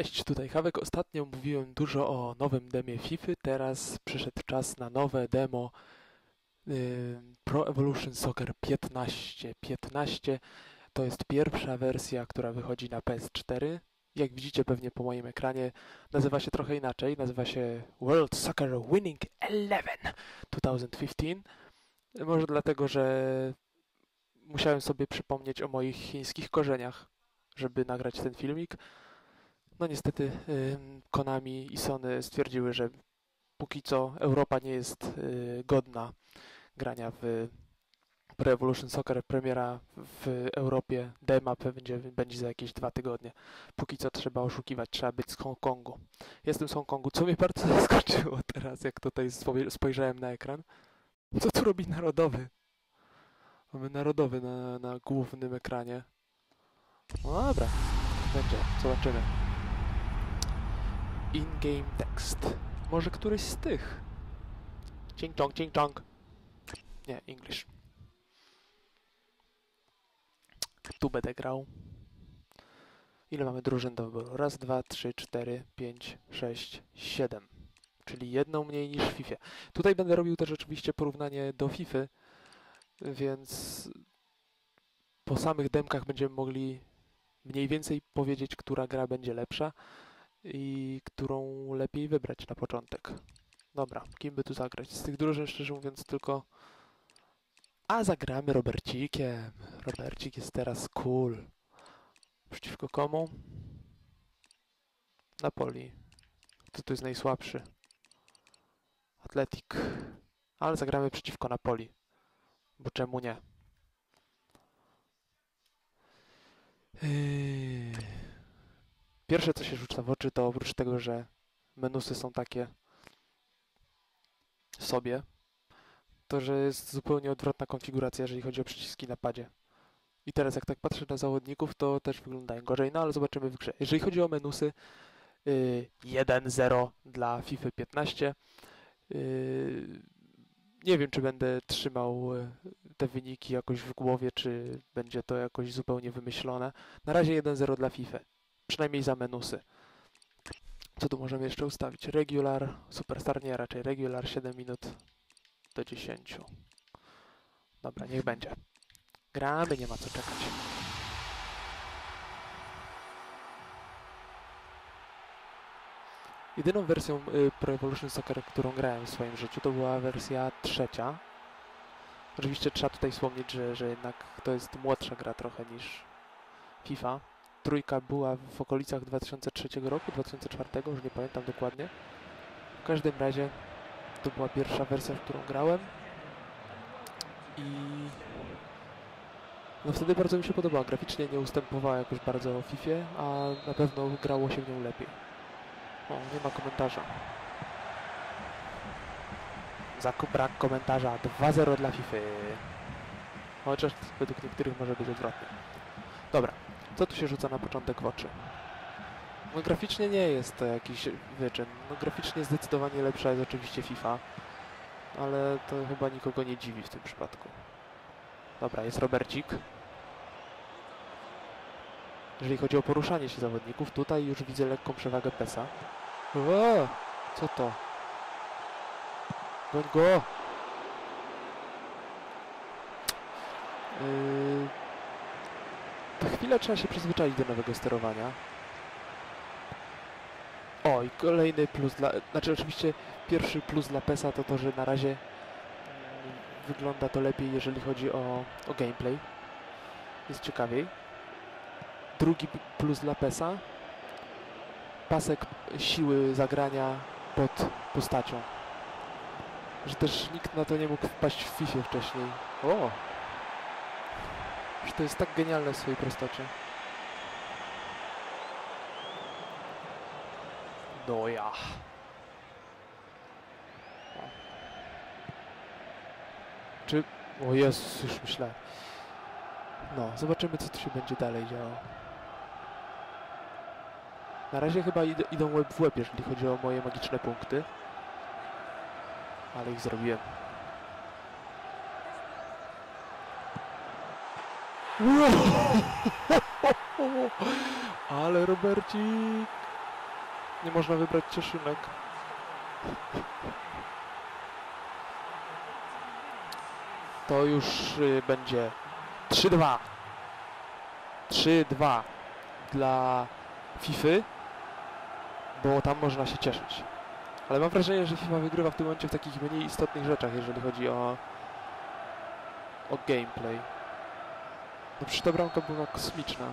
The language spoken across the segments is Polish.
Cześć, tutaj Hawek. Ostatnio mówiłem dużo o nowym demie FIFA. Teraz przyszedł czas na nowe demo yy, Pro Evolution Soccer 15. 15 to jest pierwsza wersja, która wychodzi na PS4. Jak widzicie pewnie po moim ekranie, nazywa się trochę inaczej. Nazywa się World Soccer Winning 11 2015. Może dlatego, że musiałem sobie przypomnieć o moich chińskich korzeniach, żeby nagrać ten filmik. No niestety Konami i Sony stwierdziły, że póki co Europa nie jest y, godna grania w Pro Evolution Soccer. Premiera w Europie dema będzie, będzie za jakieś dwa tygodnie. Póki co trzeba oszukiwać, trzeba być z Hongkongu. Jestem z Hongkongu, co mnie bardzo zaskoczyło teraz, jak tutaj spojrzałem na ekran. Co tu robi Narodowy? Mamy Narodowy na, na głównym ekranie. No dobra, będzie, zobaczymy in-game text. Może któryś z tych? Ching chong, ching chong. Nie, English. Tu będę grał. Ile mamy drużyn do wyboru? Raz, dwa, trzy, cztery, pięć, sześć, siedem. Czyli jedną mniej niż w FIFA. Tutaj będę robił też oczywiście porównanie do FIFA, więc po samych demkach będziemy mogli mniej więcej powiedzieć, która gra będzie lepsza i którą lepiej wybrać na początek. Dobra, kim by tu zagrać? Z tych drużyn, szczerze mówiąc, tylko... A, zagramy Robercikiem. Robercik jest teraz cool. Przeciwko komu? Napoli. Kto tu jest najsłabszy? Atletik. Ale zagramy przeciwko Napoli. Bo czemu nie? Yy... Pierwsze, co się rzuca w oczy, to oprócz tego, że menusy są takie sobie, to że jest zupełnie odwrotna konfiguracja, jeżeli chodzi o przyciski na padzie. I teraz jak tak patrzę na zawodników, to też wyglądają gorzej, no ale zobaczymy w grze. Jeżeli chodzi o menusy, yy, 1-0 dla FIFA 15. Yy, nie wiem, czy będę trzymał y, te wyniki jakoś w głowie, czy będzie to jakoś zupełnie wymyślone. Na razie 1-0 dla FIFA przynajmniej za menusy. Co tu możemy jeszcze ustawić? Regular, Superstar nie, raczej regular 7 minut do 10. Dobra, niech będzie. Gramy, nie ma co czekać. Jedyną wersją y, Pro Evolution Soccer, którą grałem w swoim życiu, to była wersja trzecia. Oczywiście trzeba tutaj wspomnieć, że, że jednak to jest młodsza gra trochę niż FIFA trójka była w okolicach 2003 roku, 2004, już nie pamiętam dokładnie. W każdym razie to była pierwsza wersja, w którą grałem i no wtedy bardzo mi się podobała. Graficznie nie ustępowała jakoś bardzo FIFA, a na pewno grało się w nią lepiej. O, nie ma komentarza. Zakup brak komentarza. 2-0 dla FIFA. Chociaż według niektórych może być odwrotnie. Co tu się rzuca na początek w oczy? No graficznie nie jest to jakiś wyczyn. No graficznie zdecydowanie lepsza jest oczywiście FIFA, ale to chyba nikogo nie dziwi w tym przypadku. Dobra, jest Robercik. Jeżeli chodzi o poruszanie się zawodników, tutaj już widzę lekką przewagę PESA. O, co to? Goń go! Yy, chwilę trzeba się przyzwyczaić do nowego sterowania. O, i kolejny plus dla... Znaczy oczywiście pierwszy plus dla PESA to to, że na razie wygląda to lepiej, jeżeli chodzi o, o gameplay. Jest ciekawiej. Drugi plus dla PESA. Pasek siły zagrania pod postacią. Że też nikt na to nie mógł wpaść w FIFA wcześniej. O! Że to jest tak genialne w swojej prostocie. No ja. Czy... O Jezus, już myślę. No, zobaczymy co tu się będzie dalej działo. Na razie chyba id idą łeb w łeb, jeżeli chodzi o moje magiczne punkty. Ale ich zrobiłem. Ale Robercik! Nie można wybrać cieszynek. To już y, będzie 3-2. 3-2 dla FIFA, bo tam można się cieszyć. Ale mam wrażenie, że FIFA wygrywa w tym momencie w takich mniej istotnych rzeczach, jeżeli chodzi o, o gameplay. No przecież ta bramka była kosmiczna,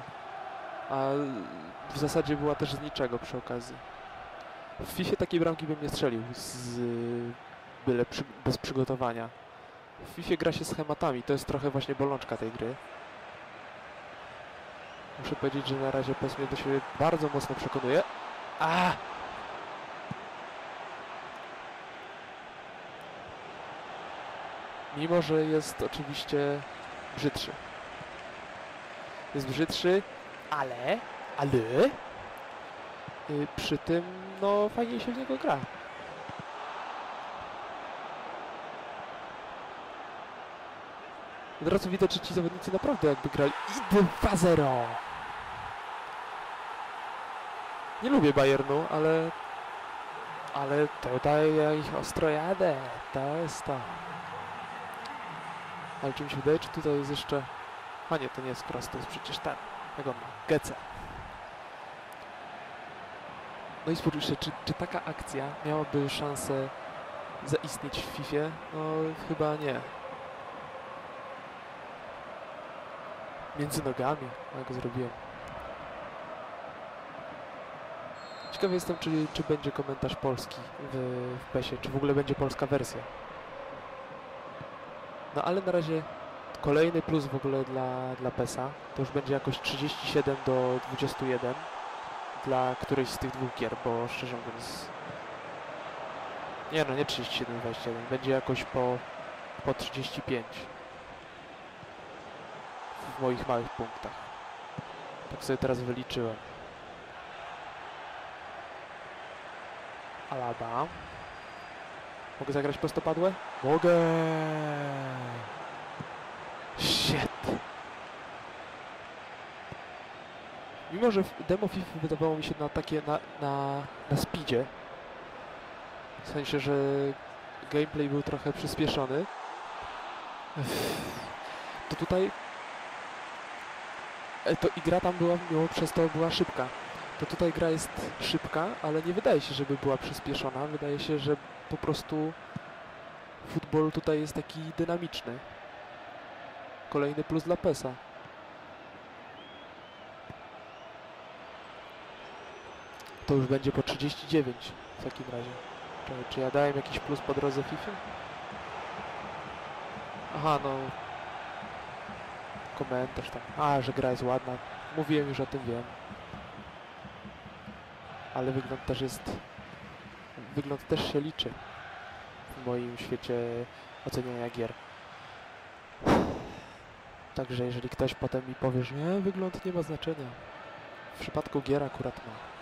a w zasadzie była też z niczego przy okazji. W FIFA takiej bramki bym nie strzelił z byle przy, bez przygotowania. W FIFA gra się schematami, to jest trochę właśnie bolączka tej gry. Muszę powiedzieć, że na razie PES mnie do siebie bardzo mocno przekonuje. A! Mimo, że jest oczywiście brzydszy. Jest brzydszy, ale, ale y, przy tym, no fajnie się w niego gra. Od razu widać, że ci zawodnicy naprawdę jakby grali. I 2-0! Nie lubię Bayernu, ale... Ale tutaj ja ich ostro jadę. To jest to. Ale czy mi się wydaje, czy tutaj jest jeszcze... A nie, to nie jest cross, to jest przecież ten. Jak on ma? Gece. No i spójrzcie, czy, czy taka akcja miałaby szansę zaistnieć w FIFA? No chyba nie. Między nogami, jak zrobiłem. Ciekawy jestem, czy, czy będzie komentarz polski w, w PESie, czy w ogóle będzie polska wersja. No ale na razie kolejny plus w ogóle dla, dla PESa. To już będzie jakoś 37 do 21 dla którejś z tych dwóch gier, bo szczerze mówiąc... Nie no, nie 37 21, będzie jakoś po, po 35 w moich małych punktach. Tak sobie teraz wyliczyłem. Alaba. Mogę zagrać prostopadłe? Mogę! Mimo, że demo FIFA wydawało mi się na takie, na, na, na speedzie, w sensie, że gameplay był trochę przyspieszony, to tutaj e, to i gra tam była, mimo przez to była szybka. To tutaj gra jest szybka, ale nie wydaje się, żeby była przyspieszona. Wydaje się, że po prostu futbol tutaj jest taki dynamiczny. Kolejny plus dla PESa. To już będzie po 39 w takim razie. Czy ja dałem jakiś plus po drodze FIFA? Aha, no... Komentarz tam. A, że gra jest ładna. Mówiłem już o tym, wiem. Ale wygląd też jest... Wygląd też się liczy w moim świecie oceniania gier. Także jeżeli ktoś potem mi powie, że nie, wygląd nie ma znaczenia. W przypadku gier akurat ma.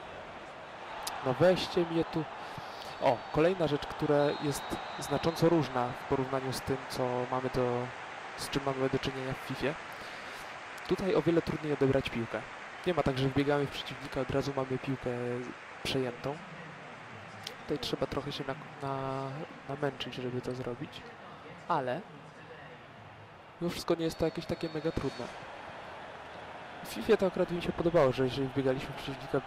No weźcie mnie tu... O, kolejna rzecz, która jest znacząco różna w porównaniu z tym, co mamy do... z czym mamy do czynienia w FIFA. Tutaj o wiele trudniej odebrać piłkę. Nie ma tak, że wbiegamy w przeciwnika, od razu mamy piłkę przejętą. Tutaj trzeba trochę się na, na, namęczyć, żeby to zrobić. Ale mimo wszystko nie jest to jakieś takie mega trudne. W FIFA to akurat mi się podobało, że jeżeli wbiegaliśmy w przeciwnika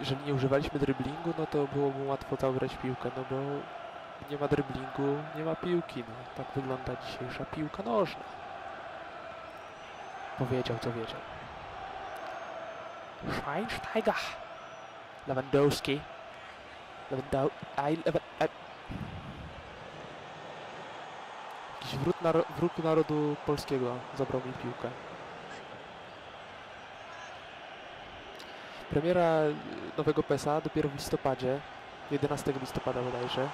jeżeli nie używaliśmy driblingu, no to byłoby łatwo zabrać piłkę, no bo nie ma driblingu, nie ma piłki, no. Tak wygląda dzisiejsza piłka nożna. Powiedział, co wiedział. Schweinsteiger. Lewandowski. Lewandowski. Lewa Jakiś wróg, naro wróg narodu polskiego zabrał mi piłkę. Premiera nowego PESA dopiero w listopadzie, 11 listopada bodajże.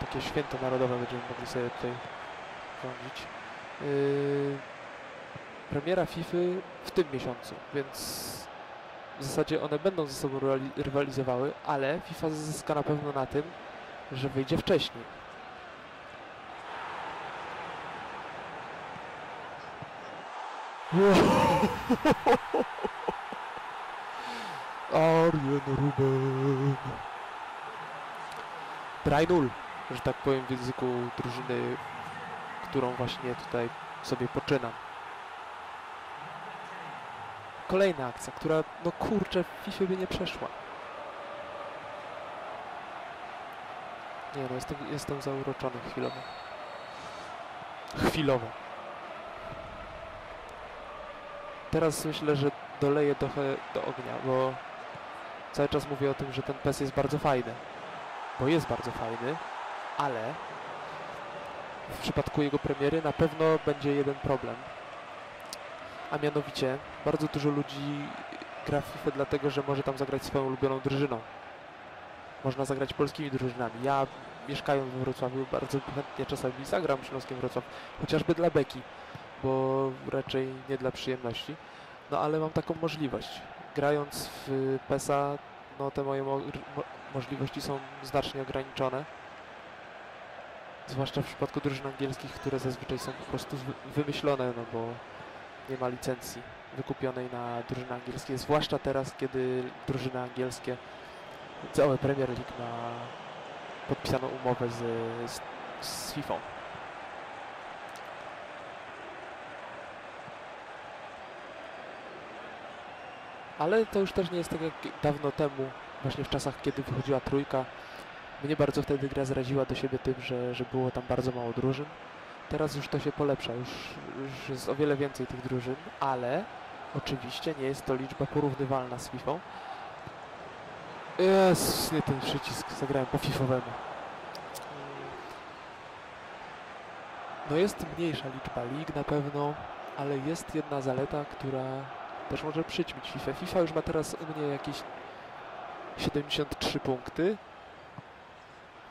Takie święto narodowe będziemy mogli sobie tutaj rządzić. Yy, premiera FIFA w tym miesiącu, więc w zasadzie one będą ze sobą rywalizowały, ale FIFA zyska na pewno na tym, że wyjdzie wcześniej. Arjen Ruben. Drajnul, że tak powiem w języku drużyny, którą właśnie tutaj sobie poczynam. Kolejna akcja, która, no kurczę, w FIFA by nie przeszła. Nie no, jestem, jestem zauroczony chwilowo. Chwilowo. Teraz myślę, że doleję trochę do ognia, bo cały czas mówię o tym, że ten PES jest bardzo fajny. Bo jest bardzo fajny, ale w przypadku jego premiery na pewno będzie jeden problem. A mianowicie bardzo dużo ludzi gra w FIFA dlatego, że może tam zagrać swoją ulubioną drużyną. Można zagrać polskimi drużynami. Ja mieszkając we Wrocławiu bardzo chętnie czasami zagram Śląskiem Wrocław, chociażby dla beki, bo raczej nie dla przyjemności. No ale mam taką możliwość. Grając w PESA, no te moje mo mo możliwości są znacznie ograniczone. Zwłaszcza w przypadku drużyn angielskich, które zazwyczaj są po prostu wymyślone, no bo nie ma licencji wykupionej na drużyny angielskie, zwłaszcza teraz, kiedy drużyny angielskie, całe Premier League ma podpisaną umowę z, z, z FIFA. Ale to już też nie jest tak jak dawno temu, właśnie w czasach, kiedy wychodziła trójka. Mnie bardzo wtedy gra zraziła do siebie tym, że, że było tam bardzo mało drużyn. Teraz już to się polepsza, już, już jest o wiele więcej tych drużyn, ale oczywiście nie jest to liczba porównywalna z FIFA. Jest nie ten przycisk, zagrałem po fifowemu. No jest mniejsza liczba lig na pewno, ale jest jedna zaleta, która też może przyćmić FIFA. FIFA już ma teraz u mnie jakieś 73 punkty.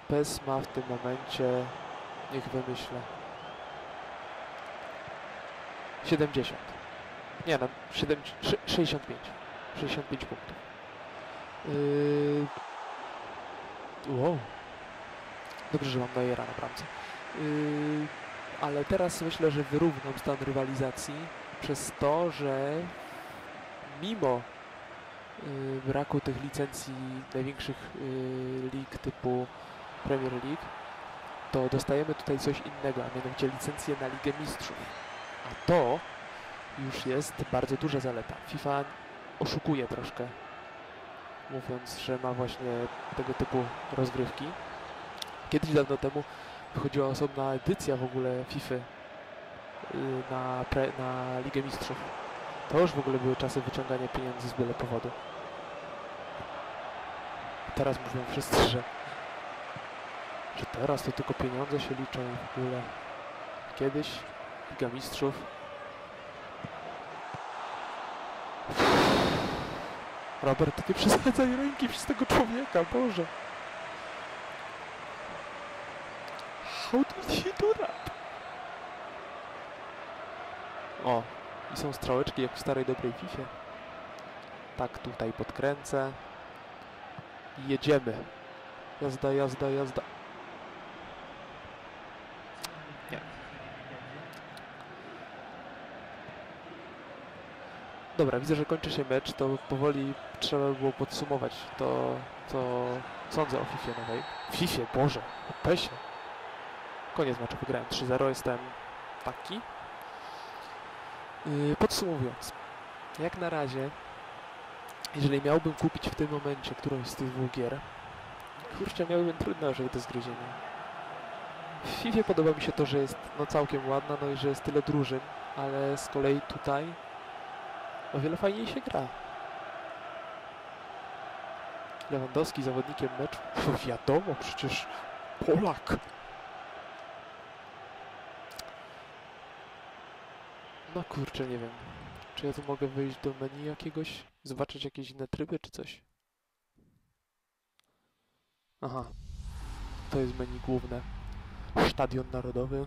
PES ma w tym momencie, niech wymyślę, 70. Nie no, 7, 65. 65 punktów. Yy... Wow. Dobrze, że mam Neuera na bramce. Yy... Ale teraz myślę, że wyrównam stan rywalizacji przez to, że mimo yy, braku tych licencji największych yy, lig typu Premier League, to dostajemy tutaj coś innego, a mianowicie licencję na Ligę Mistrzów. A to już jest bardzo duża zaleta. FIFA oszukuje troszkę, mówiąc, że ma właśnie tego typu rozgrywki. Kiedyś dawno temu wychodziła osobna edycja w ogóle FIFA y, na, na Ligę Mistrzów. To już w ogóle były czasy wyciągania pieniędzy z byle powodu. Teraz mówią wszyscy, że, że teraz to tylko pieniądze się liczą w ogóle. Kiedyś Liga Mistrzów Robert, nie przesadzaj ręki przez tego człowieka, Boże. I są strzałeczki jak w starej dobrej FIFA. Tak, tutaj podkręcę. I jedziemy. Jazda, jazda, jazda. Nie. Dobra, widzę, że kończy się mecz, to powoli trzeba by było podsumować to, co sądzę o FIFA nowej. FIFA, Boże, o PESie. Koniec meczu, wygrałem 3-0, jestem taki. Podsumowując, jak na razie, jeżeli miałbym kupić w tym momencie którąś z tych dwóch gier, kurczę, miałbym trudności do zgryzienia. W FIFA podoba mi się to, że jest no, całkiem ładna, no i że jest tyle drużyn, ale z kolei tutaj o wiele fajniej się gra. Lewandowski zawodnikiem meczu. Wiadomo, przecież Polak. No kurczę, nie wiem. Czy ja tu mogę wyjść do menu jakiegoś? Zobaczyć jakieś inne tryby czy coś? Aha. To jest menu główne. Stadion Narodowy.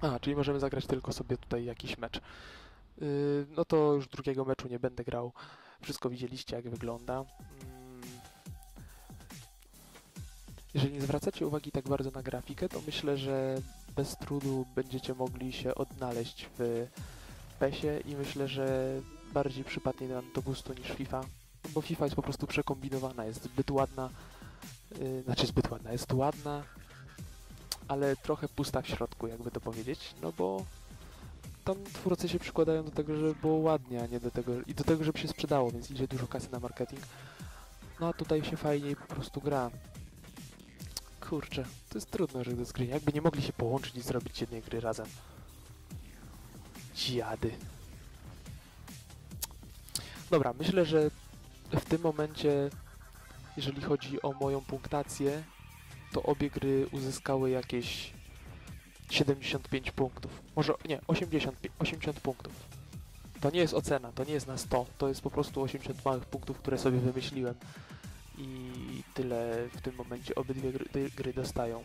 A, czyli możemy zagrać tylko sobie tutaj jakiś mecz. Yy, no to już drugiego meczu nie będę grał. Wszystko widzieliście, jak wygląda. Mm. Jeżeli nie zwracacie uwagi tak bardzo na grafikę, to myślę, że bez trudu będziecie mogli się odnaleźć w PESie i myślę, że bardziej przypadnie nam do gustu niż FIFA. bo FIFA jest po prostu przekombinowana, jest zbyt ładna, yy, znaczy zbyt ładna, jest ładna, ale trochę pusta w środku, jakby to powiedzieć, no bo tam twórcy się przykładają do tego, żeby było ładnie, a nie do tego, i do tego, żeby się sprzedało, więc idzie dużo kasy na marketing. No a tutaj się fajniej po prostu gra. Kurczę, to jest trudno, żeby do zgryźć. Jakby nie mogli się połączyć i zrobić jednej gry razem. Dziady. Dobra, myślę, że w tym momencie, jeżeli chodzi o moją punktację, to obie gry uzyskały jakieś 75 punktów. Może nie, 80, 80 punktów. To nie jest ocena, to nie jest na 100, to jest po prostu 80 małych punktów, które sobie wymyśliłem. I tyle w tym momencie obydwie gry, gry dostają.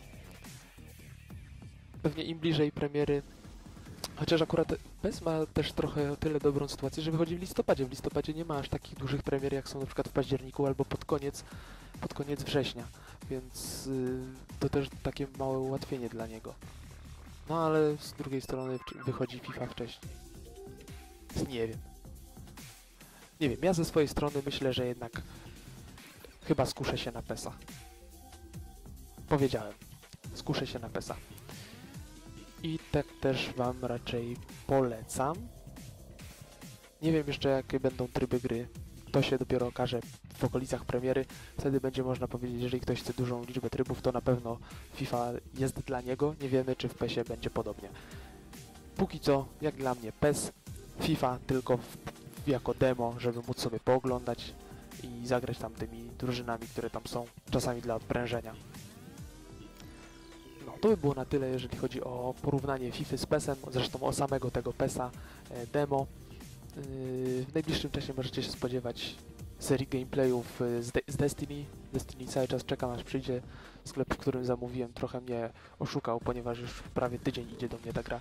Pewnie im bliżej premiery, chociaż akurat PES ma też trochę o tyle dobrą sytuację, że wychodzi w listopadzie. W listopadzie nie ma aż takich dużych premier, jak są na przykład w październiku albo pod koniec, pod koniec września, więc yy, to też takie małe ułatwienie dla niego. No ale z drugiej strony wychodzi FIFA wcześniej. Nie wiem. Nie wiem, ja ze swojej strony myślę, że jednak chyba skuszę się na PESA. Powiedziałem. Skuszę się na PESA. I tak też Wam raczej polecam. Nie wiem jeszcze jakie będą tryby gry. To się dopiero okaże w okolicach premiery. Wtedy będzie można powiedzieć, jeżeli ktoś chce dużą liczbę trybów, to na pewno FIFA jest dla niego. Nie wiemy, czy w PESie będzie podobnie. Póki co, jak dla mnie, PES, FIFA tylko w, jako demo, żeby móc sobie pooglądać i zagrać tam tymi drużynami, które tam są, czasami dla odprężenia. No, to by było na tyle, jeżeli chodzi o porównanie FIFA z PESem, zresztą o samego tego PESa e, demo. Yy, W najbliższym czasie możecie się spodziewać serii gameplayów y, z, De z Destiny. Destiny cały czas czekam aż przyjdzie. Sklep, w którym zamówiłem trochę mnie oszukał, ponieważ już prawie tydzień idzie do mnie ta gra.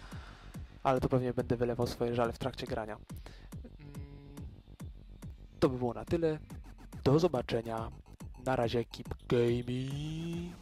Ale to pewnie będę wylewał swoje żale w trakcie grania. Mm, To by było na tyle. Do zobaczenia. Na razie keep gaming.